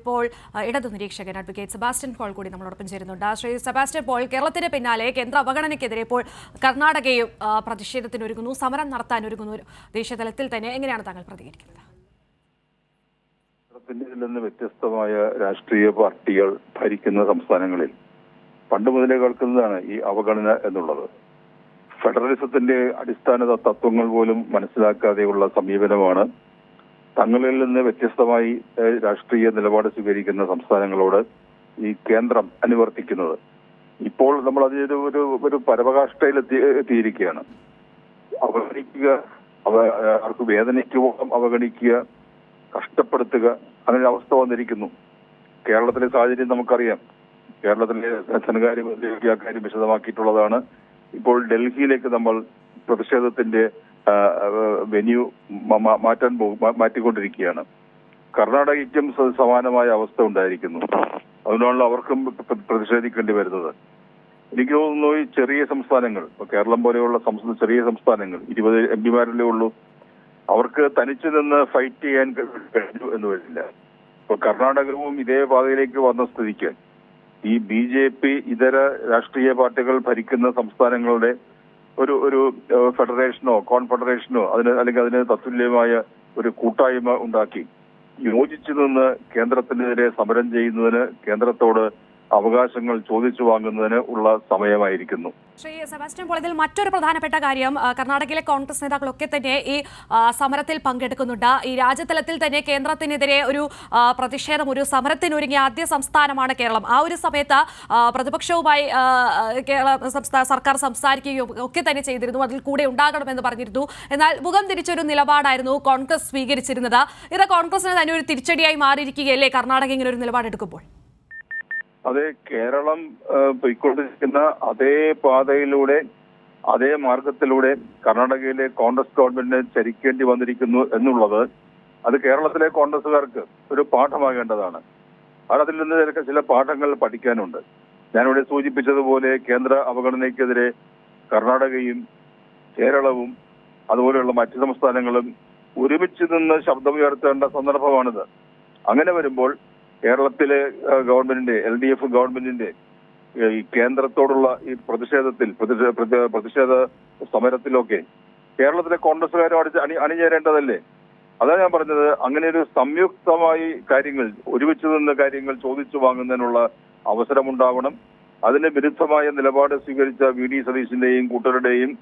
ഇപ്പോൾ ഇടതു നിരീക്ഷകൻ അഡ്വക്കേറ്റ് സെബാസ്റ്റ്യൻ പോൾ കൂടി നമ്മളോടൊപ്പം ചേരുന്നുണ്ട്. ശ്രീ സെബാസ്റ്റ്യൻ പോൾ കേരളത്തിന് പിന്നാലെ കേന്ദ്ര അവഗണനയ്ക്കെതിരെ ഇപ്പോൾ കർണാടകയും പ്രതിഷേധത്തിനൊരുങ്ങുന്നു സമരം നടത്താനൊരുങ്ങുന്നു. ദേശീയ തലത്തിൽ തന്നെ എങ്ങനെയാണ് താങ്കൾ പ്രതികരിക്കുന്നത്? നിന്ന് വ്യത്യസ്തമായ രാഷ്ട്രീയ പാർട്ടികൾ ഭരിക്കുന്ന സംസ്ഥാനങ്ങളിൽ പണ്ട് മുതലേ കേൾക്കുന്നതാണ് ഈ അവഗണന എന്നുള്ളത്. ഫെഡറലിസത്തിന്റെ അടിസ്ഥാന തത്വങ്ങൾ പോലും മനസ്സിലാക്കാതെയുള്ള സമീപനമാണ് തങ്ങളിൽ നിന്ന് വ്യത്യസ്തമായി രാഷ്ട്രീയ നിലപാട് സ്വീകരിക്കുന്ന സംസ്ഥാനങ്ങളോട് ഈ കേന്ദ്രം അനുവർത്തിക്കുന്നത്. ഇപ്പോൾ നമ്മൾ അതിനൊരു ഒരു ഒരു പരമകാഷ്ഠയിൽ എത്തി എത്തിയിരിക്കുകയാണ്. അവഗണിക്കുക അവ അവർക്ക് വേദനയ്ക്കുപോകാം അവഗണിക്കുക കഷ്ടപ്പെടുത്തുക അങ്ങനെ അവസ്ഥ വന്നിരിക്കുന്നു. കേരളത്തിലെ സാഹചര്യം നമുക്കറിയാം. കേരളത്തിലെ ധനകാര്യ കാര്യം വിശദമാക്കിയിട്ടുള്ളതാണ്. ഇപ്പോൾ ഡൽഹിയിലേക്ക് നമ്മൾ പ്രതിഷേധത്തിന്റെ വെന്യൂ മാറ്റാൻ മാറ്റിക്കൊണ്ടിരിക്കുകയാണ്. കർണാടകയ്ക്കും സമാനമായ അവസ്ഥ ഉണ്ടായിരിക്കുന്നു. അതിനുള്ള അവർക്കും പ്രതിഷേധിക്കേണ്ടി വരുന്നത്. എനിക്ക് തോന്നുന്നു ഈ ചെറിയ സംസ്ഥാനങ്ങൾ ഇപ്പൊ കേരളം പോലെയുള്ള സംസ്ഥാന ചെറിയ സംസ്ഥാനങ്ങൾ ഇരുപത് എം പിമാരല്ലേ ഉള്ളൂ അവർക്ക് തനിച്ചു നിന്ന് ഫൈറ്റ് ചെയ്യാൻ കഴി- കഴിഞ്ഞു എന്ന് വരില്ല. ഇപ്പൊ കർണാടകവും ഇതേ പാതയിലേക്ക് വന്ന സ്ഥിതിക്ക് ഈ ബി ജെ പി ഇതര രാഷ്ട്രീയ പാർട്ടികൾ ഭരിക്കുന്ന സംസ്ഥാനങ്ങളുടെ ഒരു ഒരു ഫെഡറേഷനോ കോൺഫെഡറേഷനോ അതിന് അല്ലെങ്കിൽ അതിന് തത്തുല്യമായ ഒരു കൂട്ടായ്മ ഉണ്ടാക്കി. യോജിച്ചു നിന്ന് കേന്ദ്രത്തിനെതിരെ സമരം ചെയ്യുന്നതിന് കേന്ദ്രത്തോട് അവകാശങ്ങൾ ചോദിച്ചു വാങ്ങുന്നതിന് ഉള്ള സമയമായിരിക്കുന്നു. ശ്രീ സെബാസ്റ്റ്യൻ പോൾ ഇതിൽ മറ്റൊരു പ്രധാനപ്പെട്ട കാര്യം കർണാടകയിലെ കോൺഗ്രസ് നേതാക്കളൊക്കെ തന്നെ ഈ സമരത്തിൽ പങ്കെടുക്കുന്നുണ്ട്. ഈ രാജ്യതലത്തിൽ തന്നെ കേന്ദ്രത്തിനെതിരെ ഒരു പ്രതിഷേധം ഒരു സമരത്തിനൊരുങ്ങിയ ആദ്യ സംസ്ഥാനമാണ് കേരളം. ആ ഒരു സമയത്ത് പ്രതിപക്ഷവുമായി കേരള സംസ്ഥാന സർക്കാർ സംസാരിക്കുകയും ഒക്കെ തന്നെ ചെയ്തിരുന്നു. അതിൽ കൂടെ ഉണ്ടാകണമെന്ന് പറഞ്ഞിരുന്നു. എന്നാൽ മുഖം തിരിച്ചൊരു നിലപാടായിരുന്നു കോൺഗ്രസ് സ്വീകരിച്ചിരുന്നത്. ഇത് കോൺഗ്രസിന് തന്നെ ഒരു തിരിച്ചടിയായി മാറിയിരിക്കുകയല്ലേ കർണാടക ഇങ്ങനെ ഒരു നിലപാടെടുക്കുമ്പോൾ? അതെ കേരളം പോയിക്കൊണ്ടിരിക്കുന്ന അതേ പാതയിലൂടെ അതേ മാർഗത്തിലൂടെ കർണാടകയിലെ കോൺഗ്രസ് ഗവൺമെന്റിനെ ചരിക്കേണ്ടി വന്നിരിക്കുന്നു എന്നുള്ളത് അത് കേരളത്തിലെ കോൺഗ്രസുകാർക്ക് ഒരു പാഠമാകേണ്ടതാണ്. അത് അതിൽ നിന്ന് ചില പാഠങ്ങൾ പഠിക്കാനുണ്ട്. ഞാനിവിടെ സൂചിപ്പിച്ചതുപോലെ കേന്ദ്ര അവഗണനയ്ക്കെതിരെ കർണാടകയും കേരളവും അതുപോലെയുള്ള മറ്റു സംസ്ഥാനങ്ങളും ഒരുമിച്ച് നിന്ന് ശബ്ദമുയർത്തേണ്ട സന്ദർഭമാണിത്. അങ്ങനെ വരുമ്പോൾ കേരളത്തിലെ ഗവൺമെന്റിന്റെ എൽ ഡി എഫ് ഗവൺമെന്റിന്റെ ഈ കേന്ദ്രത്തോടുള്ള ഈ പ്രതിഷേധത്തിൽ പ്രതിഷേധ സമരത്തിലൊക്കെ കേരളത്തിലെ കോൺഗ്രസ്സുകാരും അണി അണി- അണിചേരേണ്ടതല്ലേ? അതാണ് ഞാൻ പറഞ്ഞത്. അങ്ങനെ ഒരു സംയുക്തമായി കാര്യങ്ങൾ ഒരുമിച്ച് നിന്ന് കാര്യങ്ങൾ ചോദിച്ചു വാങ്ങുന്നതിനുള്ള അവസരമുണ്ടാവണം. അതിന് വിരുദ്ധമായ നിലപാട് സ്വീകരിച്ച വി ഡി സതീശിന്റെയും കൂട്ടരുടെയും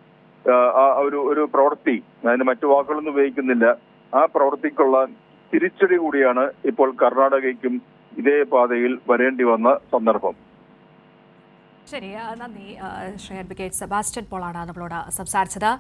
ഒരു ഒരു പ്രവൃത്തി. അതിന് മറ്റു വാക്കുകളൊന്നും ഉപയോഗിക്കുന്നില്ല. ആ പ്രവൃത്തിക്കുള്ള തിരിച്ചടി കൂടിയാണ് ഇപ്പോൾ കർണാടകയ്ക്കും ഇതേ പാതയിൽ വരേണ്ടി വന്ന സന്ദർഭം. ശരി നന്ദി ശ്രീ അഡ്വക്കേറ്റ് സെബാസ്റ്റ്യൻ പോളാണ് നമ്മളോട് സംസാരിച്ചത്.